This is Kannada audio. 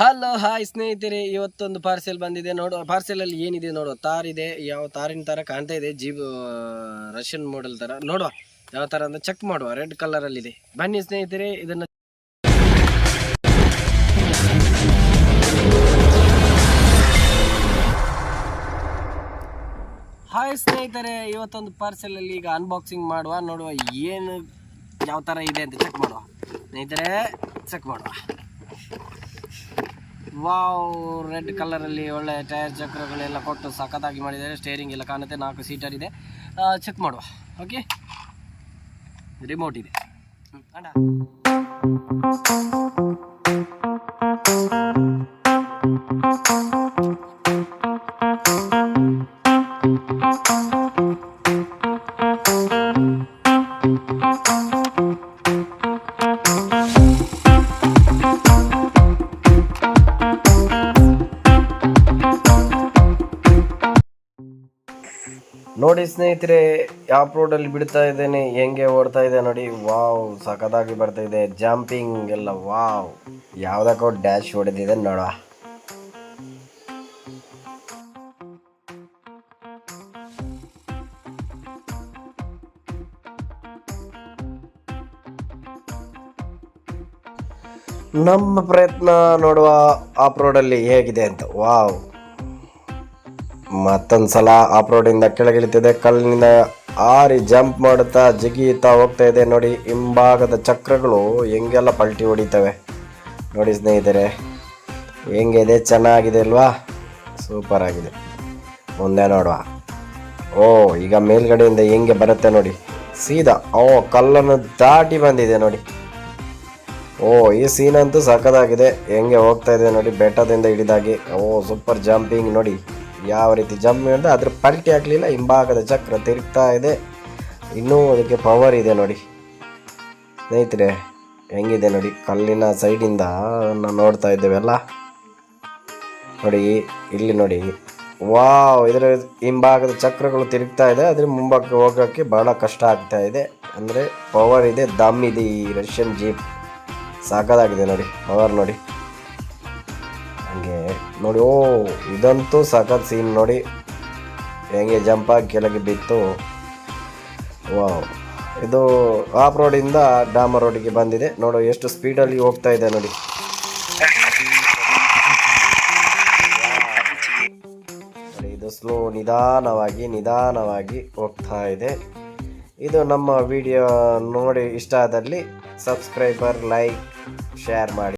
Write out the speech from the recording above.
ಹಲೋ ಹಾಯ್ ಸ್ನೇಹಿತರೆ, ಇವತ್ತೊಂದು ಪಾರ್ಸೆಲ್ ಬಂದಿದೆ. ನೋಡು ಪಾರ್ಸೆಲ್ ಅಲ್ಲಿ ಏನಿದೆ ನೋಡುವ ಇದೆ, ಯಾವ ತಾರಿನ ತರ ಕಾಣ್ತಾ ಇದೆ ಜೀಬ್ ರಷ್ಯನ್ ಮಾಡೆಲ್ ತರ. ನೋಡುವ, ಯಾವ ತರ ಅಂತ ಚೆಕ್ ಮಾಡುವ ರೆಡ್ ಕಲರ್ ಅಲ್ಲಿ ಇದೆ. ಬನ್ನಿ ಸ್ನೇಹಿತರೆ, ಇದನ್ನ ಹಾಯ್ ಸ್ನೇಹಿತರೆ, ಇವತ್ತೊಂದು ಪಾರ್ಸೆಲ್ ಅಲ್ಲಿ ಈಗ ಅನ್ಬಾಕ್ಸಿಂಗ್ ಮಾಡುವ. ನೋಡುವ, ಏನು, ಯಾವ ತರ ಇದೆ ಅಂತ ಚೆಕ್ ಮಾಡುವ. ಸ್ನೇಹಿತರೆ ಚೆಕ್ ಮಾಡುವ ವಾವ್ ರೆಡ್ ಕಲರಲ್ಲಿ ಒಳ್ಳೆ ಟೈರ್ ಚಕ್ರಗಳೆಲ್ಲ ಕೊಟ್ಟು ಸಖತ್ತಾಗಿ ಮಾಡಿದ್ದಾರೆ. ಸ್ಟೇರಿಂಗ್ ಎಲ್ಲ ಕಾಣುತ್ತೆ, ನಾಲ್ಕು ಸೀಟರ್ ಇದೆ. ಚೆಕ್ ಮಾಡುವ. ಓಕೆ ರಿಮೋಟ್ ಇದೆ. ಅಣ್ಣ. ನೋಡಿ ಸ್ನೇಹಿತರೆ ಯಾವ ರೋಡಲ್ಲಿ ಬಿಡ್ತಾ ಇದ್ದೇನೆ. ಹೆಂಗೆ ಓಡ್ತಾ ಇದೆ ನೋಡಿ. ವಾವ್, ಸಖತ್ತಾಗಿ ಬರ್ತಾ ಇದೆ. ಜಂಪಿಂಗ್ ಎಲ್ಲ, ವಾವ್. ಯಾವುದಕ್ಕೋ ಡ್ಯಾಶ್ ಹೊಡೆದಿದೆ ನೋಡ. ನಮ್ಮ ಪ್ರಯತ್ನ ನೋಡುವ ಆಫ್ ರೋಡಲ್ಲಿ ಹೇಗಿದೆ ಅಂತ. ವಾವ್. ಮತ್ತೊಂದು ಸಲ ಆಫ್ ರೋಡಿಂದ ಕೆಳಗಿಳಿತಿದೆ. ಕಲ್ಲಿನಿಂದ ಆರಿ ಜಂಪ್ ಮಾಡುತ್ತಾ ಜಿಗಿಯುತ್ತಾ ಹೋಗ್ತಾ ಇದೆ. ನೋಡಿ, ಹಿಂಭಾಗದ ಚಕ್ರಗಳು ಹೆಂಗೆಲ್ಲ ಪಲ್ಟಿ ಹೊಡಿತವೆ. ನೋಡಿ ಸ್ನೇಹಿತರೆ ಹೆಂಗಿದೆ ಚೆನ್ನಾಗಿದೆ ಅಲ್ವಾ? ಸೂಪರ್ ಆಗಿದೆ. ಮುಂದೆ ನೋಡುವ. ಓ, ಈಗ ಮೇಲ್ಗಡೆಯಿಂದ ಹೆಂಗೆ ಬರುತ್ತೆ ನೋಡಿ. ಸೀದಾ, ಓ, ಕಲ್ಲನ್ನು ದಾಟಿ ಬಂದಿದೆ ನೋಡಿ. ಓ, ಈ ಸೀನ್ ಅಂತೂ ಸಖತ್ತಾಗಿದೆ. ಹೆಂಗೆ ಹೋಗ್ತಾ ಇದೆ ನೋಡಿ, ಬೆಟ್ಟದಿಂದ ಹಿಡಿದಾಗಿ. ಓ ಸೂಪರ್ ಜಂಪಿಂಗ್ ನೋಡಿ. ಯಾವ ರೀತಿ ಜಮ್ಮಿ ಅಂತ ಅದ್ರ ಪಲ್ಟಿ ಆಗಲಿಲ್ಲ, ಹಿಂಭಾಗದ ಚಕ್ರ ತಿರುಗ್ತಾ ಇದೆ. ಇನ್ನೂ ಅದಕ್ಕೆ ಪವರ್ ಇದೆ ನೋಡಿ. ಸ್ನೇಹಿತರೆ, ಹೆಂಗಿದೆ ನೋಡಿ? ಕಲ್ಲಿನ ಸೈಡಿಂದ ನಾವು ನೋಡ್ತಾ ಇದ್ದೇವೆಲ್ಲ ನೋಡಿ, ಇಲ್ಲಿ ನೋಡಿ. ವಾವ್ ಇದರ ಹಿಂಭಾಗದ ಚಕ್ರಗಳು ತಿರುಗ್ತಾ ಇದೆ. ಅದ್ರ ಮುಂಭಾಗಕ್ಕೆ ಹೋಗೋಕ್ಕೆ ಬಹಳ ಕಷ್ಟ ಆಗ್ತಾ ಇದೆ. ಅಂದರೆ ಪವರ್ ಇದೆ, ದಮ್ ಇದೆ ಈ ರಷ್ಯನ್ ಜೀಪ್ ಸಾಕಾಗಿದೆ ನೋಡಿ ಪವರ್ ನೋಡಿ. ಹಂಗೆ ನೋಡಿ ಓ ಇದಂತೂ ಸಖತ್ ಸೀನ್ ನೋಡಿ. ಹೆಂಗೆ ಜಂಪ್ ಆಗಿ ಕೆಳಗೆ ಬಿತ್ತು. ವಾವ್. ಇದು ಆಫ್ ರೋಡಿಂದ ಡಾಮ ರೋಡಿಗೆ ಬಂದಿದೆ. ನೋಡು ಎಷ್ಟು ಸ್ಪೀಡಲ್ಲಿ ಹೋಗ್ತಾ ಇದೆ ನೋಡಿ, ಇದು ಸ್ಲೋ ನಿಧಾನವಾಗಿ ನಿಧಾನವಾಗಿ ಹೋಗ್ತಾ ಇದೆ. ಇದು ನಮ್ಮ ವಿಡಿಯೋ ನೋಡಿ ಇಷ್ಟ ಆದಲ್ಲಿ ಸಬ್ಸ್ಕ್ರೈಬರ್ ಲೈಕ್ ಶೇರ್ ಮಾಡಿ.